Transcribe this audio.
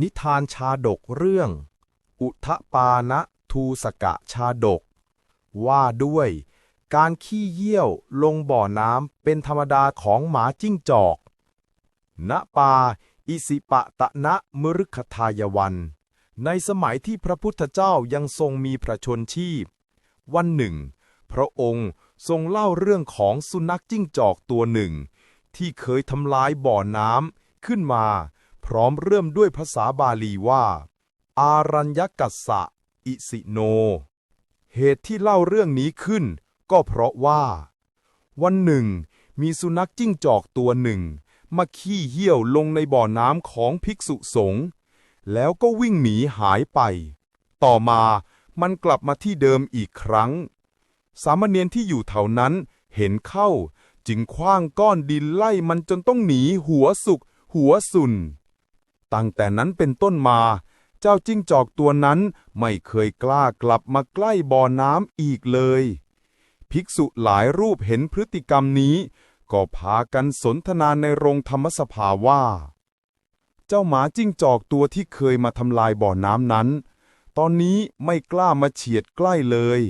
นิทานชาดกเรื่อง อุทปานะทูสกะชาดก ว่าด้วย การขี้เยี่ยวลงบ่อน้ำเป็นธรรมดาของหมาจิ้งจอก ณปา อิสิปะตะนะมฤคทายวัน ในสมัยที่พระพุทธเจ้ายังทรงมีพระชนชีพ วันหนึ่ง พระองค์ทรงเล่าเรื่องของสุนัขจิ้งจอกตัวหนึ่ง ที่เคยทำลายบ่อน้ำขึ้นมา พร้อมเริ่มด้วยภาษาบาลีว่า อารัญญกัสสะ อิสิโน เหตุที่เล่าเรื่องนี้ขึ้น ก็เพราะว่า วันหนึ่ง มีสุนัขจิ้งจอกตัวหนึ่ง มาขี้เยี่ยวลงในบ่อน้ำของภิกษุสงฆ์แล้วก็วิ่งหนีหายไป ต่อมามันกลับมาที่เดิมอีกครั้ง สามเณรที่อยู่แถวนั้นเห็นเข้า จึงคว้างก้อนดินไล่มันจนต้องหนีหัวสุกหัวสุน ตั้งแต่นั้นเป็นต้นมา เจ้าจิ้งจอกตัวนั้นไม่เคยกล้ากลับมาใกล้บ่อน้ำอีกเลย ภิกษุหลายรูปเห็นพฤติกรรมนี้ ก็พากันสนทนานในโรงธรรมสภาว่า เจ้าหมาจิ้งจอกตัวที่เคยมาทำลายบ่อน้ำนั้น ตอนนี้ไม่กล้ามาเฉียดใกล้เลย